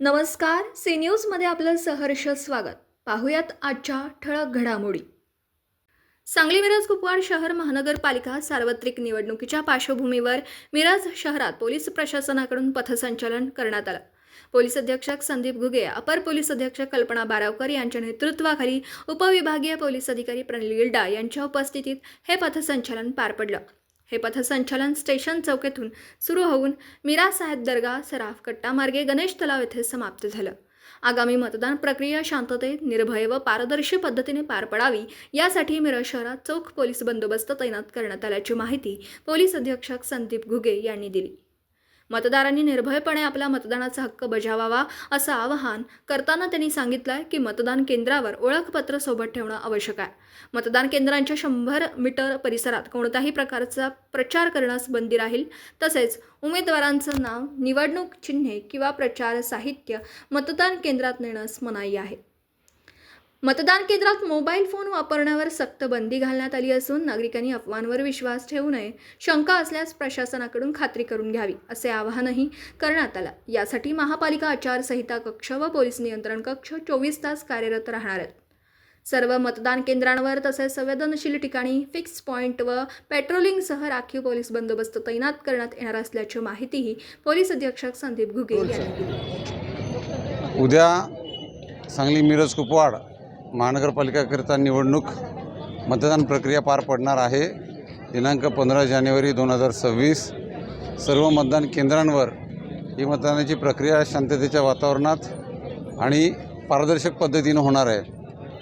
नमस्कार सी न्यूजमध्ये आपलं सहर्ष स्वागत. पाहुयात आजच्या ठळक घडामोडी. सांगली मिरज कुपवाड शहर महानगरपालिका सार्वत्रिक निवडणुकीच्या पार्श्वभूमीवर मिरज शहरात पोलीस प्रशासनाकडून पथसंचलन करण्यात आलं. पोलीस अधीक्षक संदीप घुगे अपर पोलीस अधीक्षक कल्पना बारावकर यांच्या नेतृत्वाखाली उपविभागीय पोलीस अधिकारी प्रणिल गिल्डा यांच्या उपस्थितीत हे पथसंचलन पार पडलं. हे पथसंचलन स्टेशन चौकेतून सुरू होऊन मीरा साहेब दर्गा सराफ कट्टा मार्गे गणेश तलाव येथे समाप्त झालं. आगामी मतदान प्रक्रिया शांततेत निर्भय व पारदर्शी पद्धतीने पार पडावी यासाठी मिरज शहरात चोख पोलीस बंदोबस्त तैनात करण्यात आल्याची माहिती पोलीस अधीक्षक संदीप घुगे यांनी दिली. मतदारांनी निर्भयपणे आपला मतदानाचा हक्क बजावावा असं आवाहन करताना त्यांनी सांगितलं की मतदान केंद्रावर ओळखपत्र सोबत ठेवणं आवश्यक आहे. मतदान केंद्रांच्या शंभर मीटर परिसरात कोणत्याही प्रकारचा प्रचार करण्यास बंदी राहील. तसेच उमेदवारांचं नाव निवडणूक चिन्हे किंवा प्रचार साहित्य मतदान केंद्रात नेण्यास मनाई आहे. मतदान केंद्रात मोबाईल फोन वापरण्यावर सक्त बंदी घालण्यात आली असून नागरिकांनी अफवांवर विश्वास ठेवू नये शंका असल्यास प्रशासनाकडून खात्री करून घ्यावी असे आवाहनही करण्यात आलं. यासाठी महापालिका आचारसंहिता कक्ष व पोलीस नियंत्रण कक्ष चोवीस तास कार्यरत राहणार आहेत. सर्व मतदान केंद्रांवर तसेच संवेदनशील ठिकाणी फिक्स पॉईंट व पेट्रोलिंगसह राखीव पोलीस बंदोबस्त तैनात करण्यात येणार असल्याची माहितीही पोलीस अधीक्षक संदीप घुगे यांनी दिली. उद्या सांगली मिरज कुपवाड महानगरपालिकाकरिता निवडणूक मतदान प्रक्रिया पार पडणार आहे. दिनांक पंधरा जानेवारी दोन हजार सव्वीस. सर्व मतदान केंद्रांवर ही मतदानाची प्रक्रिया शांततेच्या वातावरणात आणि पारदर्शक पद्धतीनं होणार आहे.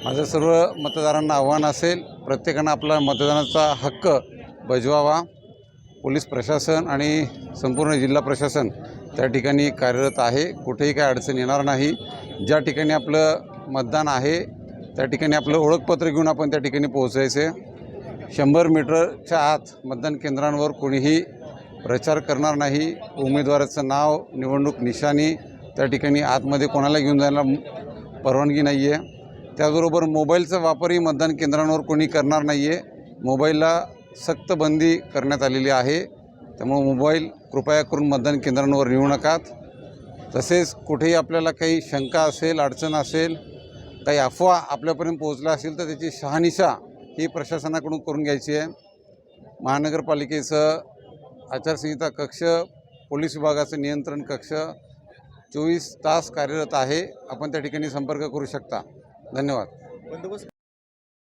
माझं सर्व मतदारांना आव्हान असेल प्रत्येकानं आपला मतदानाचा हक्क बजवावा. पोलीस प्रशासन आणि संपूर्ण जिल्हा प्रशासन त्या ठिकाणी कार्यरत आहे. कुठेही काय अडचण येणार नाही. ज्या ठिकाणी आपलं मतदान आहे त्या ठिकाणी आपलं ओळखपत्र घेऊन आपण त्या ठिकाणी पोहोचायचे. शंभर मीटरच्या आत मतदान केंद्रांवर कोणीही प्रचार करणार नाही. उमेदवाराचं नाव निवडणूक निशाणी त्या ठिकाणी आतमध्ये कोणाला घेऊन जायला परवानगी नाही आहे त्याचबरोबर मोबाईलचा वापरही मतदान केंद्रांवर कोणी करणार नाही आहे मोबाईलला सक्त बंदी करण्यात आलेली आहे. त्यामुळे मोबाईल कृपया करून मतदान केंद्रांवर नेऊ नकात. तसेच कुठेही आपल्याला काही शंका असेल अडचण असेल काही अफवा आपल्यापर्यंत पोहोचल्या असेल तर त्याची शहानिशा ही प्रशासनाकडून करून घ्यायची आहे. महानगरपालिकेचं आचारसंहिता कक्ष पोलीस विभागाचं नियंत्रण कक्ष चोवीस तास कार्यरत आहे. आपण त्या ठिकाणी संपर्क करू शकता. धन्यवाद.